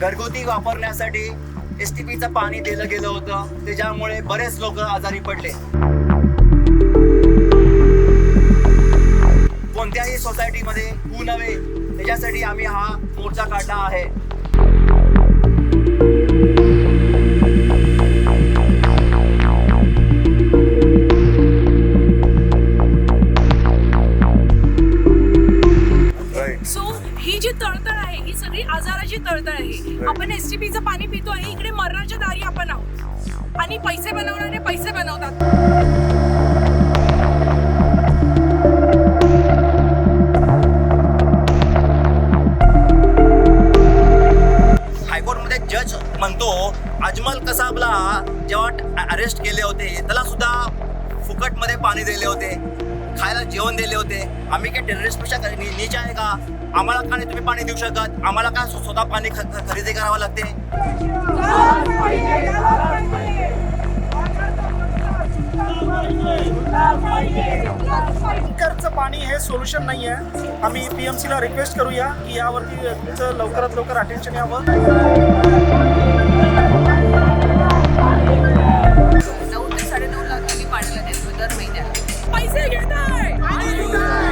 घरगुती वापरण्यासाठी S T पीचं पाणी दिलं गेलं होतं. त्याच्यामुळे बरेच लोक आजारी पडले. कोणत्याही सोसायटीमध्ये होऊ नव्हे त्याच्यासाठी आम्ही हा मोर्चा काढला आहे. सो ही जी तळ सगळी आजाराची तळतळ आहे. आपण एस टी पीचं पाणी पितो आहे इकडे मरणाच्या दारी आपण आहोत. आणि पैसे बनवणारे पैसे बनवतात. हायकोर्टमध्ये जज म्हणतो अजमल कसाबला जेव्हा अरेस्ट केले होते त्याला सुद्धा फुकटमध्ये पाणी दिले होते. खायला जेवण दिले होते. आम्ही काय टेररिस्टपेक्षा नीच आहे का? आम्हाला का नाही तुम्ही पाणी देऊ शकत? आम्हाला का स्वतः पाणी ख- खरेदी करावं लागते? टँकरचं पाणी हे सोल्युशन नाही आहे आम्ही पी एम सीला रिक्वेस्ट करूया की यावरती तुमचं लवकरात लवकर अटेन्शन यावं. Sigurdar! Anidar!